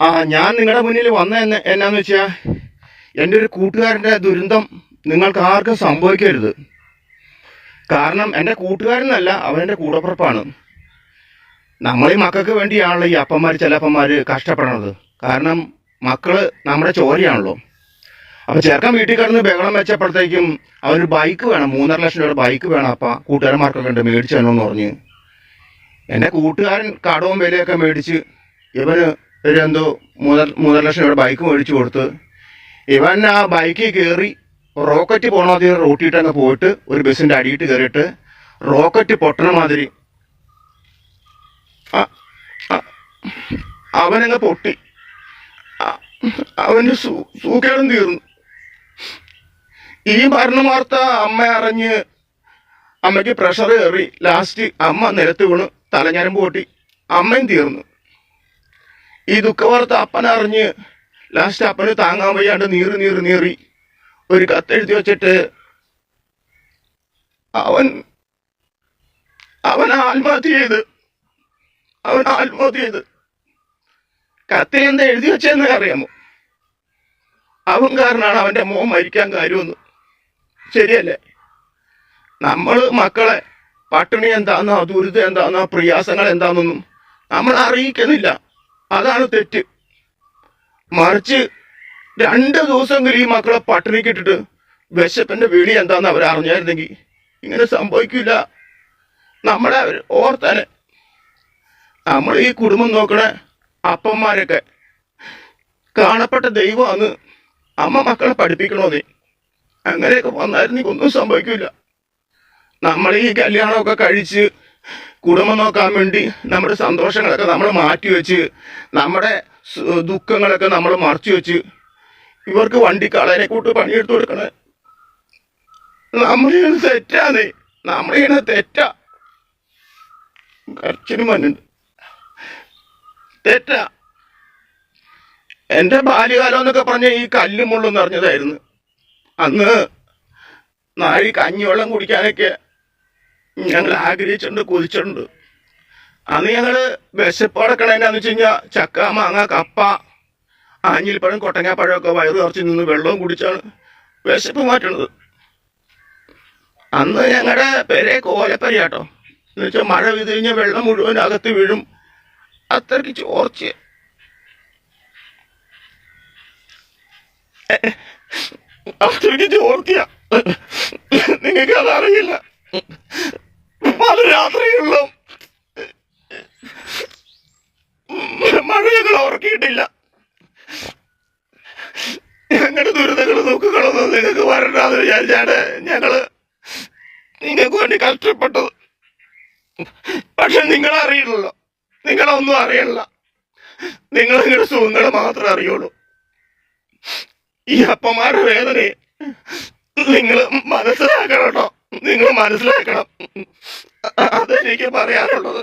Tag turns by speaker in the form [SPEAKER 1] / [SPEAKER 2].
[SPEAKER 1] ആ ഞാൻ നിങ്ങളുടെ മുന്നിൽ വന്ന എന്ന് എന്നാന്ന് വെച്ചാൽ എന്റെ ഒരു കൂട്ടുകാരന്റെ ദുരന്തം നിങ്ങൾക്ക് ആർക്കും സംഭവിക്കരുത്. കാരണം എന്റെ കൂട്ടുകാരനല്ല അവനെന്റെ കൂടപ്പുറപ്പാണ്. നമ്മളെ മക്കൾക്ക് വേണ്ടിയാണല്ലോ ഈ അപ്പന്മാർ ചില അപ്പന്മാർ കഷ്ടപ്പെടണത്. കാരണം മക്കൾ നമ്മുടെ ചോരയാണല്ലോ. അപ്പോൾ ചെറുക്കൻ വീട്ടിൽ കിടന്ന് ബഹളം വെച്ചപ്പോഴത്തേക്കും അവനൊരു ബൈക്ക് വേണം മൂന്നര ലക്ഷം രൂപയുടെ ബൈക്ക് വേണം അപ്പം കൂട്ടുകാരന്മാർക്കൊക്കെ ഉണ്ട് മേടിച്ചു തന്നോന്ന് പറഞ്ഞ്. എന്റെ കൂട്ടുകാരൻ കടവും വിലയൊക്കെ മേടിച്ച് ഇവന് ഒരു എന്തോ മൂന്നര മൂന്നര ലക്ഷം രൂപയുടെ ബൈക്ക് മേടിച്ചു കൊടുത്ത്. ഇവൻ ആ ബൈക്കിൽ കയറി റോക്കറ്റ് പോണ മാതിരി റോട്ടിയിട്ട് അങ്ങ് പോയിട്ട് ഒരു ബസ്സിന്റെ അടിയിട്ട് കയറിയിട്ട് റോക്കറ്റ് പൊട്ടണ മാതിരി. അവനങ്ങ് പൊട്ടി. അവന് സൂക്കേടും തീർന്നു. ഈ മരണ വാർത്ത അമ്മ അറിഞ്ഞ് അമ്മയ്ക്ക് പ്രഷർ കയറി. ലാസ്റ്റ് അമ്മ നിലത്ത് വീണ് തലഞ്ഞരമ്പ് പൊട്ടി. അമ്മയും തീർന്നു. ഈ ദുഃഖവാർത്ത അപ്പനറിഞ്ഞ് ലാസ്റ്റ് അപ്പന് താങ്ങാൻ വയ്യാണ്ട് നീറി നീറി നീറി ഒരു കത്തെഴുതി വെച്ചിട്ട് അവൻ അവൻ ആത്മഹത്യ ചെയ്ത് അവൻ ആത്മഹത്യ ചെയ്ത്. കത്തിൽ എന്താ എഴുതി വെച്ചതെന്ന് അറിയാമോ? അവൻ കാരണമാണ് അവന്റെ മോൻ മരിക്കാൻ കാര്യമെന്ന്. ശരിയല്ലേ? നമ്മൾ മക്കളെ പട്ടിണി എന്താന്നോ ദുരിതം എന്താന്നോ പ്രയാസങ്ങൾ എന്താണെന്നൊന്നും നമ്മൾ അറിയിക്കുന്നില്ല അതാണ് തെറ്റ്. മറിച്ച് രണ്ട് ദിവസമെങ്കിലും ഈ മക്കളെ പട്ടിണിക്ക് ഇട്ടിട്ട് വിശപ്പിന്റെ വിളി എന്താന്ന് അവർ അറിഞ്ഞായിരുന്നെങ്കിൽ ഇങ്ങനെ സംഭവിക്കില്ല നമ്മളെ അവർ ഓർത്താനെ. നമ്മൾ ഈ കുടുംബം നോക്കണ അപ്പന്മാരൊക്കെ കാണപ്പെട്ട ദൈവമാണ് അമ്മ മക്കളെ പഠിപ്പിക്കണമെന്നേ അങ്ങനെയൊക്കെ വന്നായിരുന്നെങ്കിൽ ഒന്നും സംഭവിക്കില്ല നമ്മൾ ഈ കല്യാണമൊക്കെ കഴിച്ച് കുടുംബം നോക്കാൻ വേണ്ടി നമ്മുടെ സന്തോഷങ്ങളൊക്കെ നമ്മൾ മാറ്റി വെച്ച് നമ്മുടെ ദുഃഖങ്ങളൊക്കെ നമ്മൾ മറച്ചു വെച്ച് ഇവർക്ക് വണ്ടി കളയനെ കൂട്ട് പണിയെടുത്ത് കൊടുക്കണേ. ചെയ്യണത് തെറ്റാന്നേ. നമ്മൾ ചെയ്യണ തെറ്റാ. കരച്ചിനും മനുണ്ട് തെറ്റാ. എന്റെ ബാല്യകാലം എന്നൊക്കെ പറഞ്ഞ ഈ കല്ലും മുള്ളും നിറഞ്ഞതായിരുന്നു. അന്ന് നാഴി കഞ്ഞിവെള്ളം കുടിക്കാനൊക്കെ ഞങ്ങൾ ആഗ്രഹിച്ചിട്ടുണ്ട് കൊതിച്ചിട്ടുണ്ട്. അന്ന് ഞങ്ങൾ വിശപ്പടക്കണ എന്നാന്ന് വെച്ച് കഴിഞ്ഞാൽ ചക്ക മാങ്ങ കപ്പ ആഞ്ഞിൽപ്പഴം കൊട്ടങ്ങാപ്പഴമൊക്കെ വയറ് നിറച്ച് നിന്ന് വെള്ളവും കുടിച്ചാണ് വിശപ്പ് മാറ്റണത്. അന്ന് ഞങ്ങളുടെ പേരെ കോലപ്പരി കേട്ടോ എന്ന് വെച്ചാൽ മഴ പെയ്ത് കഴിഞ്ഞാൽ വെള്ളം മുഴുവൻ അകത്ത് വീഴും. അത്രയ്ക്ക് ചോർച്ച അത്രയ്ക്ക് ചോർത്തിയ നിങ്ങൾക്ക് അതറിയില്ല ഞങ്ങൾ ഉറക്കിയിട്ടില്ല ഞങ്ങളുടെ ദുരിതങ്ങൾ നോക്കുകളൊന്നും നിങ്ങൾക്ക് വരണ്ടാന്ന് വിചാരിച്ചാണ് ഞങ്ങൾ നിങ്ങൾക്ക് വേണ്ടി കഷ്ടപ്പെട്ടത്. പക്ഷെ നിങ്ങൾ അറിയില്ലല്ലോ നിങ്ങളൊന്നും അറിയണില്ല. നിങ്ങൾ നിങ്ങളുടെ സുഖങ്ങൾ മാത്രമേ അറിയുള്ളൂ. ഈ അപ്പന്മാരുടെ വേദനയെ നിങ്ങൾ മനസ്സിലാക്കണം കേട്ടോ നിങ്ങൾ മനസ്സിലാക്കണം അതെനിക്ക് പറയാനുള്ളത്.